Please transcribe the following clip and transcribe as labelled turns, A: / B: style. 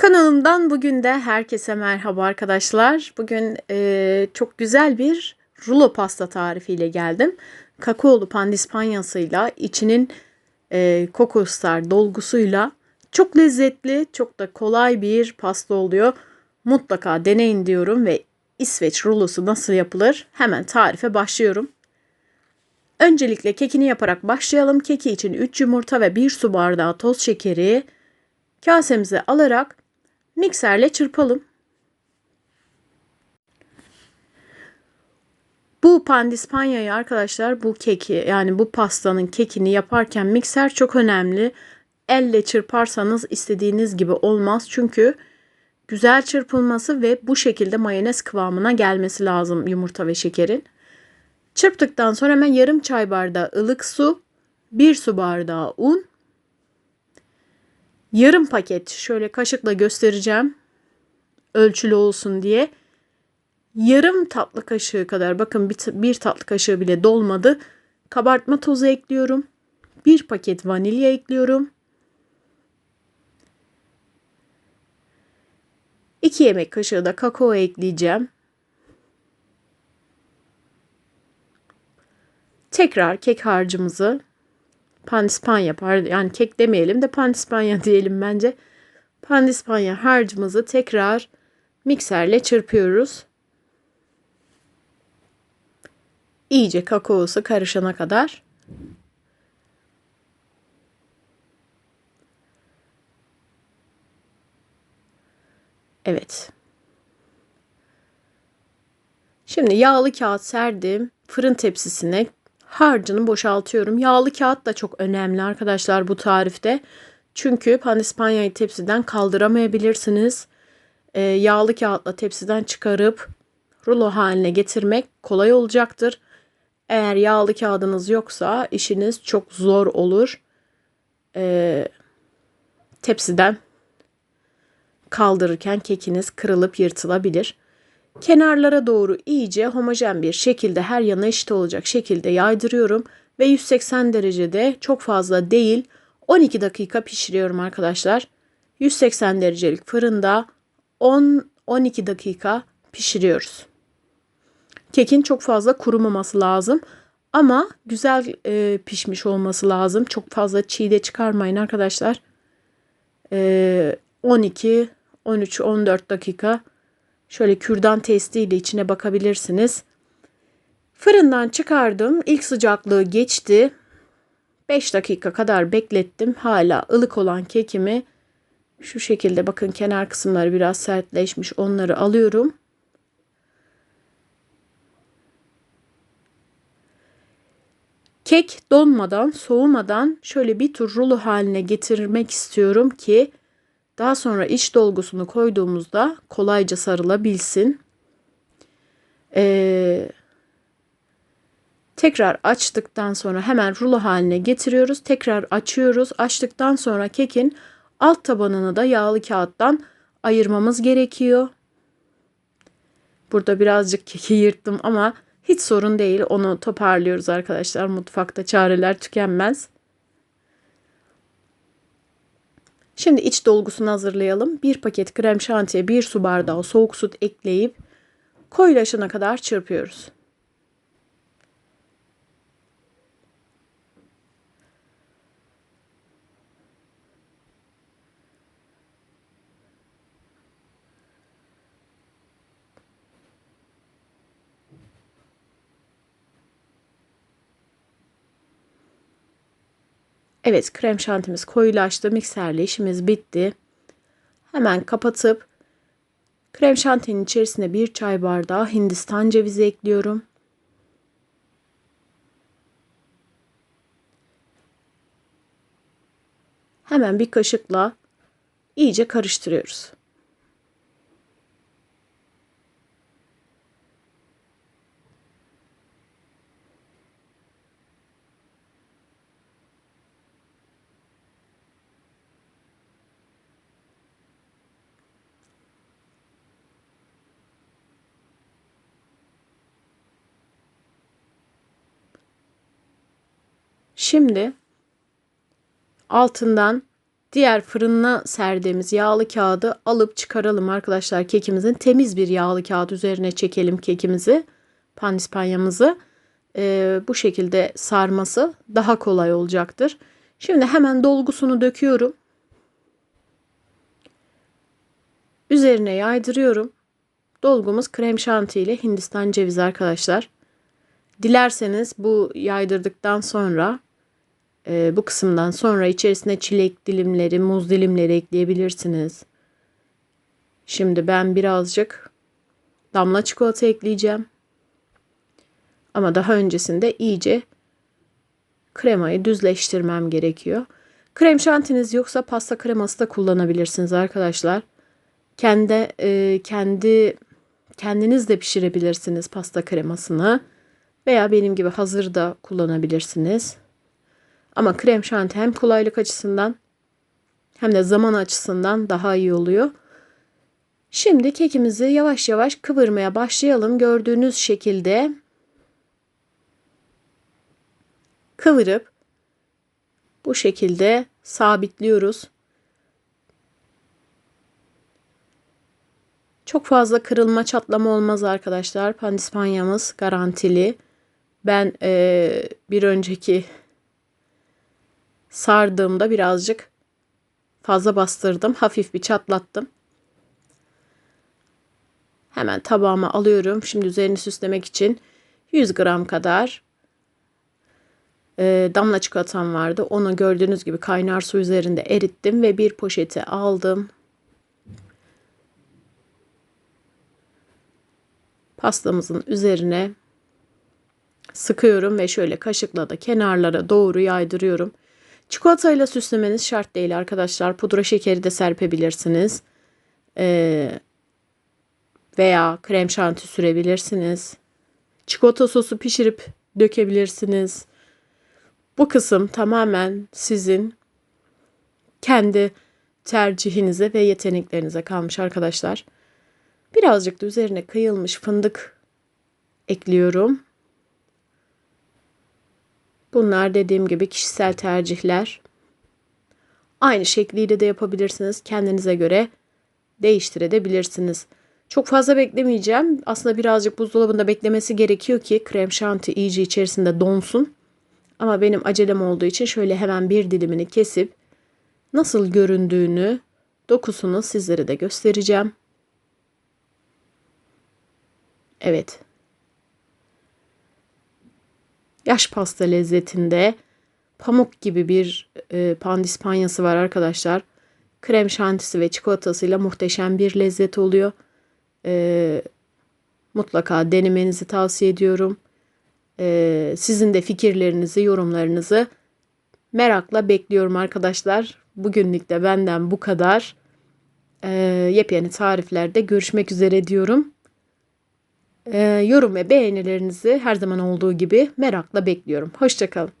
A: Kanalımdan bugün de herkese merhaba arkadaşlar. Bugün e, çok güzel bir rulo pasta tarifiyle geldim. Kakaolu pandispanyasıyla içinin e, kokoslar dolgusuyla çok lezzetli, çok da kolay bir pasta oluyor. Mutlaka deneyin diyorum ve İsveç rulosu nasıl yapılır? Hemen tarife başlıyorum. Öncelikle kekini yaparak başlayalım. Keki için 3 yumurta ve 1 su bardağı toz şekeri kasemize alarak mikserle çırpalım. Bu pandispanyayı arkadaşlar bu keki yani bu pastanın kekini yaparken mikser çok önemli. Elle çırparsanız istediğiniz gibi olmaz. Çünkü güzel çırpılması ve bu şekilde mayonez kıvamına gelmesi lazım yumurta ve şekerin. Çırptıktan sonra hemen yarım çay bardağı ılık su, bir su bardağı un, yarım paket şöyle kaşıkla göstereceğim. Ölçülü olsun diye. Yarım tatlı kaşığı kadar bakın bir, bir tatlı kaşığı bile dolmadı. Kabartma tozu ekliyorum. Bir paket vanilya ekliyorum. 2 yemek kaşığı da kakao ekleyeceğim. Tekrar kek harcımızı pandispanya pardon yani kek demeyelim de pandispanya diyelim bence. Pandispanya harcımızı tekrar mikserle çırpıyoruz. İyice kakaosu karışana kadar. Evet. Şimdi yağlı kağıt serdim. Fırın tepsisine harcını boşaltıyorum. Yağlı kağıt da çok önemli arkadaşlar bu tarifte. Çünkü pandispanyayı tepsiden kaldıramayabilirsiniz. E, yağlı kağıtla tepsiden çıkarıp rulo haline getirmek kolay olacaktır. Eğer yağlı kağıdınız yoksa işiniz çok zor olur. E, tepsiden kaldırırken kekiniz kırılıp yırtılabilir. Kenarlara doğru iyice homojen bir şekilde her yana eşit olacak şekilde yaydırıyorum ve 180 derecede çok fazla değil 12 dakika pişiriyorum arkadaşlar. 180 derecelik fırında 10-12 dakika pişiriyoruz. Kekin çok fazla kurumaması lazım ama güzel e, pişmiş olması lazım. Çok fazla çiğ de çıkarmayın arkadaşlar. E, 12, 13, 14 dakika Şöyle kürdan testiyle içine bakabilirsiniz. Fırından çıkardım. İlk sıcaklığı geçti. 5 dakika kadar beklettim. Hala ılık olan kekimi şu şekilde bakın kenar kısımları biraz sertleşmiş. Onları alıyorum. Kek donmadan, soğumadan şöyle bir tur rulo haline getirmek istiyorum ki daha sonra iç dolgusunu koyduğumuzda kolayca sarılabilsin. Ee, tekrar açtıktan sonra hemen rulo haline getiriyoruz. Tekrar açıyoruz. Açtıktan sonra kekin alt tabanını da yağlı kağıttan ayırmamız gerekiyor. Burada birazcık keki yırttım ama hiç sorun değil. Onu toparlıyoruz arkadaşlar. Mutfakta çareler tükenmez. Şimdi iç dolgusunu hazırlayalım. Bir paket krem şantiye, bir su bardağı soğuk süt ekleyip koyulaşana kadar çırpıyoruz. Evet krem şantimiz koyulaştı. Mikserle işimiz bitti. Hemen kapatıp krem şantinin içerisine bir çay bardağı hindistan cevizi ekliyorum. Hemen bir kaşıkla iyice karıştırıyoruz. Şimdi altından diğer fırına serdiğimiz yağlı kağıdı alıp çıkaralım arkadaşlar kekimizin. Temiz bir yağlı kağıt üzerine çekelim kekimizi, pandispanyamızı. Ee, bu şekilde sarması daha kolay olacaktır. Şimdi hemen dolgusunu döküyorum. Üzerine yaydırıyorum. Dolgumuz krem şanti ile Hindistan cevizi arkadaşlar. Dilerseniz bu yaydırdıktan sonra e, bu kısımdan sonra içerisine çilek dilimleri, muz dilimleri ekleyebilirsiniz. Şimdi ben birazcık damla çikolata ekleyeceğim. Ama daha öncesinde iyice kremayı düzleştirmem gerekiyor. Krem şantiniz yoksa pasta kreması da kullanabilirsiniz arkadaşlar. Kendi e, kendi kendiniz de pişirebilirsiniz pasta kremasını veya benim gibi hazır da kullanabilirsiniz. Ama krem şanti hem kolaylık açısından hem de zaman açısından daha iyi oluyor. Şimdi kekimizi yavaş yavaş kıvırmaya başlayalım. Gördüğünüz şekilde kıvırıp bu şekilde sabitliyoruz. Çok fazla kırılma çatlama olmaz arkadaşlar. Pandispanyamız garantili. Ben e, bir önceki sardığımda birazcık fazla bastırdım. Hafif bir çatlattım. Hemen tabağıma alıyorum. Şimdi üzerini süslemek için 100 gram kadar e, damla çikolatam vardı. Onu gördüğünüz gibi kaynar su üzerinde erittim ve bir poşete aldım. Pastamızın üzerine sıkıyorum ve şöyle kaşıkla da kenarlara doğru yaydırıyorum. Çikolatayla süslemeniz şart değil arkadaşlar. Pudra şekeri de serpebilirsiniz. Ee, veya krem şanti sürebilirsiniz. Çikolata sosu pişirip dökebilirsiniz. Bu kısım tamamen sizin kendi tercihinize ve yeteneklerinize kalmış arkadaşlar. Birazcık da üzerine kıyılmış fındık ekliyorum. Bunlar dediğim gibi kişisel tercihler. Aynı şekliyle de yapabilirsiniz. Kendinize göre değiştirebilirsiniz. Çok fazla beklemeyeceğim. Aslında birazcık buzdolabında beklemesi gerekiyor ki krem şanti iyice içerisinde donsun. Ama benim acelem olduğu için şöyle hemen bir dilimini kesip nasıl göründüğünü, dokusunu sizlere de göstereceğim. Evet. Yaş pasta lezzetinde pamuk gibi bir e, pandispanyası var arkadaşlar. Krem şantisi ve çikolatasıyla muhteşem bir lezzet oluyor. E, mutlaka denemenizi tavsiye ediyorum. E, sizin de fikirlerinizi, yorumlarınızı merakla bekliyorum arkadaşlar. Bugünlük de benden bu kadar. E, yepyeni tariflerde görüşmek üzere diyorum. E, yorum ve beğenilerinizi her zaman olduğu gibi merakla bekliyorum. Hoşçakalın.